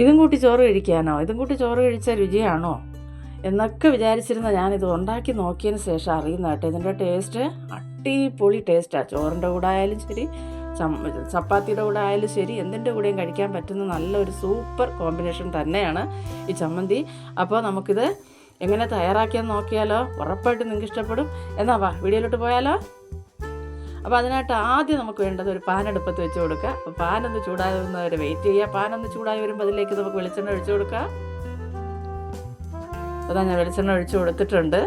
ഇതും കൂട്ടി ചോറ് കഴിക്കാനോ? ഇതും കൂട്ടി ചോറ് കഴിച്ച രുചിയാണോ? എന്നൊക്കെ വിചാരിച്ചിരുന്ന ഞാനിത് ഉണ്ടാക്കി നോക്കിയതിന് ശേഷം അറിയുന്ന കേട്ടോ ഇതിന്റെ ടേസ്റ്റ് അടിപൊളി ടേസ്റ്റാണ് ചോറിന്റെ കൂടെ ആയാലും ശരി ചപ്പാത്തിയുടെ കൂടെ ആയാലും ശരി എന്തിന്റെ കൂടെയും കഴിക്കാൻ പറ്റുന്ന നല്ലൊരു സൂപ്പർ കോമ്പിനേഷൻ തന്നെയാണ് ഈ ചമ്മന്തി. അപ്പോൾ നമുക്കിത് എങ്ങനെ തയ്യാറാക്കിയെന്ന് നോക്കിയാലോ? ഉറപ്പായിട്ട് നിങ്ങൾക്ക് ഇഷ്ടപ്പെടും. എന്നാ വാ വീഡിയോയിലോട്ട് പോയാലോ? അപ്പോൾ അതിനായിട്ട് ആദ്യം നമുക്ക് വേണ്ടത് ഒരു പാൻ അടുപ്പത്ത് വെച്ച് കൊടുക്കുക. അപ്പോൾ പാൻ ഒന്ന് ചൂടായി വരുന്നവരെ വെയിറ്റ് ചെയ്യുക. പാൻ ഒന്ന് ചൂടായി വരുമ്പോൾ അതിലേക്ക് നമുക്ക് വെളിച്ചെണ്ണ ഒഴിച്ചു കൊടുക്കുക. അതാ ഞാൻ വെളിച്ചെണ്ണ ഒഴിച്ചു കൊടുത്തിട്ടുണ്ട്.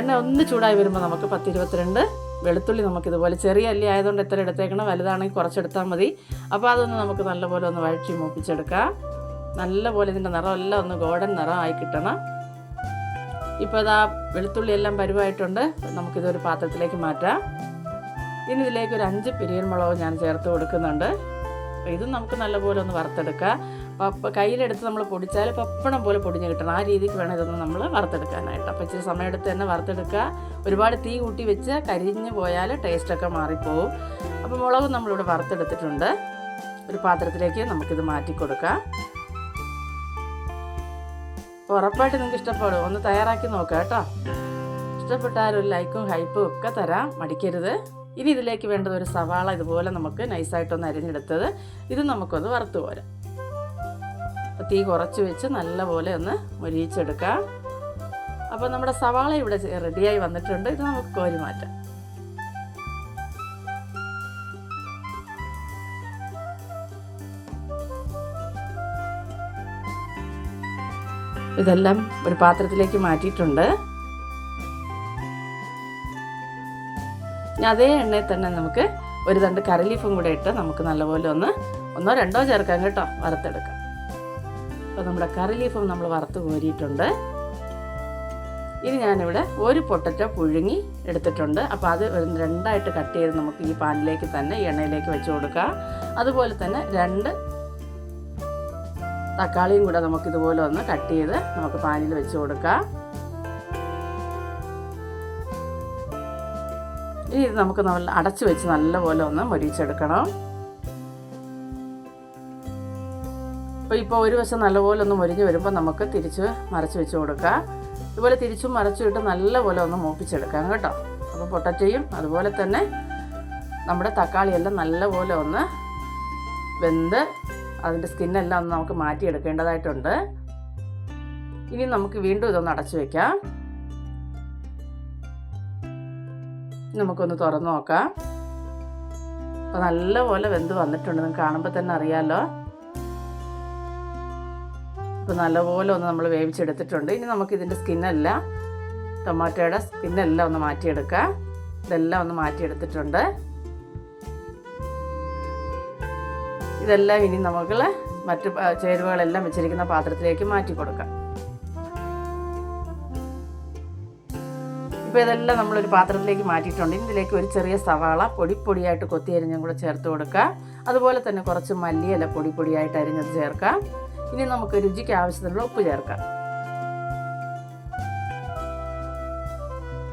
എണ്ണ ഒന്ന് ചൂടായി വരുമ്പോൾ നമുക്ക് പത്ത് ഇരുപത്തിരണ്ട് വെളുത്തുള്ളി നമുക്കിതുപോലെ ചെറിയ അല്ലി ആയതുകൊണ്ട് എത്ര എടുത്തേക്കണം? വലുതാണെങ്കിൽ കുറച്ചെടുത്താൽ മതി. അപ്പോൾ അതൊന്ന് നമുക്ക് നല്ലപോലെ ഒന്ന് വഴറ്റി മൂപ്പിച്ചെടുക്കാം. നല്ലപോലെ ഇതിന്റെ നിറം എല്ലാം ഒന്ന് ഗോൾഡൻ നിറമായി കിട്ടണം. ഇപ്പോൾ ഇതാ വെളുത്തുള്ളി എല്ലാം പരുവായിട്ടുണ്ട്. നമുക്കിതൊരു പാത്രത്തിലേക്ക് മാറ്റാം. ഇനി ഇതിലേക്ക് ഒരു അഞ്ച് പിരിയൻ മുളക് ഞാൻ ചേർത്ത് കൊടുക്കുന്നുണ്ട്. ഇത് നമുക്ക് നല്ലപോലെ ഒന്ന് വറുത്തെടുക്കാം. പപ്പ കയ്യിലെടുത്ത് നമ്മൾ പൊടിച്ചാൽ പപ്പണം പോലെ പൊടിഞ്ഞ് കിട്ടണം. ആ രീതിക്ക് വേണം ഇതൊന്ന് നമ്മൾ വറുത്തെടുക്കാനായിട്ട്. അപ്പോൾ ഇച്ചിരി സമയമെടുത്ത് തന്നെ വറുത്തെടുക്കുക. ഒരുപാട് തീ കൂട്ടി വെച്ച് കരിഞ്ഞ് പോയാൽ ടേസ്റ്റൊക്കെ മാറിപ്പോവും. അപ്പോൾ മുളക് നമ്മളിവിടെ വറുത്തെടുത്തിട്ടുണ്ട്. ഒരു പാത്രത്തിലേക്ക് നമുക്കിത് മാറ്റി കൊടുക്കാം. ഉറപ്പായിട്ട് നിങ്ങൾക്ക് ഇഷ്ടപ്പെടും. ഒന്ന് തയ്യാറാക്കി നോക്കാം കേട്ടോ. ഇഷ്ടപ്പെട്ടാൽ ഒരു ലൈക്കും ഹൈപ്പും ഒക്കെ തരാം. മടിക്കരുത്. ഇനി ഇതിലേക്ക് വേണ്ടത് ഒരു സവാള ഇതുപോലെ നമുക്ക് നൈസായിട്ടൊന്ന് അരിഞ്ഞെടുത്തത്. ഇത് നമുക്കൊന്ന് വറുത്ത് പോരാം. അപ്പോൾ തീ കുറച്ച് വെച്ച് നല്ലപോലെ ഒന്ന് മൊരിയിച്ചെടുക്കാം. അപ്പോൾ നമ്മുടെ സവാള ഇവിടെ റെഡിയായി വന്നിട്ടുണ്ട്. ഇത് നമുക്ക് കോരി മാറ്റാം. ഇതെല്ലാം ഒരു പാത്രത്തിലേക്ക് മാറ്റിയിട്ടുണ്ട്. ഇനി അതേ എണ്ണയിൽ തന്നെ നമുക്ക് ഒരു തണ്ട് കറി ലീഫും കൂടെ ഇട്ട് നമുക്ക് നല്ലപോലെ ഒന്ന് ഒന്നോ രണ്ടോ ചേർക്കാം കേട്ടോ വറുത്തെടുക്കാം. അപ്പോൾ നമ്മുടെ കറി ലീഫും നമ്മൾ വറുത്ത് കോരിയിട്ടുണ്ട്. ഇനി ഞാനിവിടെ ഒരു പൊട്ടറ്റോ പുഴുങ്ങി എടുത്തിട്ടുണ്ട്. അപ്പോൾ അത് രണ്ടായിട്ട് കട്ട് ചെയ്ത് നമുക്ക് ഈ പാനിലേക്ക് തന്നെ എണ്ണയിലേക്ക് വെച്ച് കൊടുക്കാം. അതുപോലെ തന്നെ രണ്ട് തക്കാളിയും കൂടെ നമുക്കിതുപോലെ ഒന്ന് കട്ട് ചെയ്ത് നമുക്ക് പാനിൽ വെച്ച് കൊടുക്കാം. ഇനി ഇത് നമുക്ക് നല്ല അടച്ചു വെച്ച് നല്ലപോലെ ഒന്ന് മൊരിച്ചെടുക്കണം. അപ്പോൾ ഇപ്പോൾ ഒരു വശം നല്ലപോലെ ഒന്ന് മൊരിഞ്ഞ് വരുമ്പോൾ നമുക്ക് തിരിച്ച് മറച്ച് വെച്ച് കൊടുക്കാം. ഇതുപോലെ തിരിച്ചും മറച്ചും ഇട്ട് നല്ലപോലെ ഒന്ന് മൂപ്പിച്ചെടുക്കാം കേട്ടോ. അപ്പോൾ പൊട്ടറ്റയും അതുപോലെ തന്നെ നമ്മുടെ തക്കാളിയെല്ലാം നല്ലപോലെ ഒന്ന് വെന്ത് അതിന്റെ സ്കിന്നെല്ലാം ഒന്ന് നമുക്ക് മാറ്റിയെടുക്കേണ്ടതായിട്ടുണ്ട്. ഇനി നമുക്ക് വീണ്ടും ഇതൊന്ന് അടച്ചു വെക്കാം. നമുക്കൊന്ന് തുറന്നു നോക്കാം. അപ്പോൾ നല്ലപോലെ വെന്ത് വന്നിട്ടുണ്ട്. നിങ്ങൾക്ക് കാണുമ്പോൾ തന്നെ അറിയാമല്ലോ ഇപ്പോൾ നല്ലപോലെ ഒന്ന് നമ്മൾ വേവിച്ചെടുത്തിട്ടുണ്ട്. ഇനി നമുക്ക് ഇതിന്റെ സ്കിന്നല്ല ടൊമാറ്റോയുടെ സ്കിന്നെല്ലാം ഒന്ന് മാറ്റിയെടുക്കാം. ഇതെല്ലാം ഒന്ന് മാറ്റിയെടുത്തിട്ടുണ്ട്. ഇതെല്ലാം ഇനി നമുക്ക് മറ്റ് ചേരുവകളെല്ലാം വെച്ചിരിക്കുന്ന പാത്രത്തിലേക്ക് മാറ്റി കൊടുക്കാം. ഇപ്പോൾ ഇതെല്ലാം നമ്മളൊരു പാത്രത്തിലേക്ക് മാറ്റിയിട്ടുണ്ട്. ഇതിലേക്ക് ഒരു ചെറിയ സവാള പൊടിപ്പൊടിയായിട്ട് കൊത്തി അരിഞ്ഞും കൂടെ ചേർത്ത് കൊടുക്കുക അതുപോലെ തന്നെ കുറച്ച് മല്ലിയില പൊടി പൊടിയായിട്ട് അരിഞ്ഞത് ചേർക്കാം. ഇനി നമുക്ക് രുചിക്ക് ആവശ്യത്തിനുള്ള ഉപ്പ് ചേർക്കാം.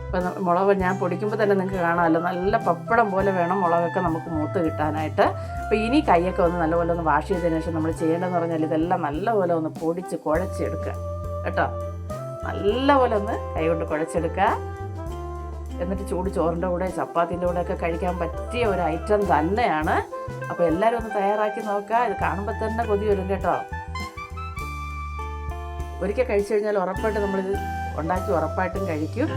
ഇപ്പം മുളക് ഞാൻ പൊടിക്കുമ്പോൾ തന്നെ നിങ്ങൾക്ക് കാണാമല്ലോ. നല്ല പപ്പടം പോലെ വേണം മുളകൊക്കെ നമുക്ക് മൂത്ത് കിട്ടാനായിട്ട്. അപ്പോൾ ഇനി കൈയൊക്കെ ഒന്ന് നല്ലപോലെ ഒന്ന് വാഷ് ചെയ്തതിന് ശേഷം നമ്മൾ ചെയ്യേണ്ടതെന്ന് പറഞ്ഞാൽ ഇതെല്ലാം നല്ലപോലെ ഒന്ന് പൊടിച്ച് കുഴച്ചെടുക്കുക. കേട്ടോ? നല്ലപോലെ ഒന്ന് കൈ കൊണ്ട് കുഴച്ചെടുക്കുക. എന്നിട്ട് ചൂട് ചോറിന്റെ കൂടെ ചപ്പാത്തിന്റെ കൂടെ ഒക്കെ കഴിക്കാൻ പറ്റിയ ഒരു ഐറ്റം തന്നെയാണ്. അപ്പോൾ എല്ലാവരും ഒന്ന് തയ്യാറാക്കി നോക്കുക. ഇത് കാണുമ്പോൾ തന്നെ കൊതി വരും കേട്ടോ. ഒരിക്കൽ കഴിച്ചു കഴിഞ്ഞാൽ ഉറപ്പായിട്ട് നമ്മളിത് ഉണ്ടാക്കി ഉറപ്പായിട്ടും കഴിക്കും.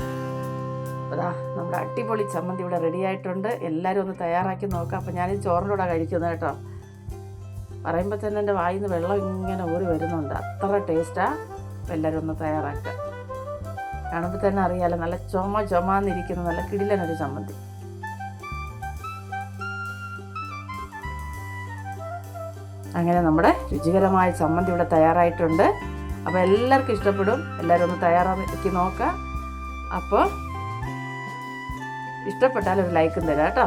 അതാ നമ്മുടെ അടിപൊളി ചമ്മന്തി ഇവിടെ റെഡി ആയിട്ടുണ്ട്. എല്ലാവരും ഒന്ന് തയ്യാറാക്കി നോക്കുക. അപ്പോൾ ഞാൻ ചോറിന്റെ കൂടെ കഴിക്കുന്നത് കേട്ടോ. പറയുമ്പോൾ തന്നെ എന്റെ വായിൽ നിന്ന് വെള്ളം ഇങ്ങനെ ഊറി വരുന്നുണ്ട്. അത്ര ടേസ്റ്റാണ് എല്ലാവരും ഒന്ന് തയ്യാറാക്കുക. കാണുമ്പോൾ തന്നെ അറിയാലോ നല്ല ചുമ ചുമന്നിരിക്കുന്ന നല്ല കിടിലനൊരു ചമ്മന്തി. അങ്ങനെ നമ്മുടെ രുചികരമായ ചമ്മന്തി ഇവിടെ തയ്യാറായിട്ടുണ്ട്. അപ്പോൾ എല്ലാവർക്കും ഇഷ്ടപ്പെടും. എല്ലാവരും ഒന്ന് തയ്യാറാക്കി നോക്കാം അപ്പോൾ ഇഷ്ടപ്പെട്ടാൽ ഒരു ലൈക്കും തരാം കേട്ടോ.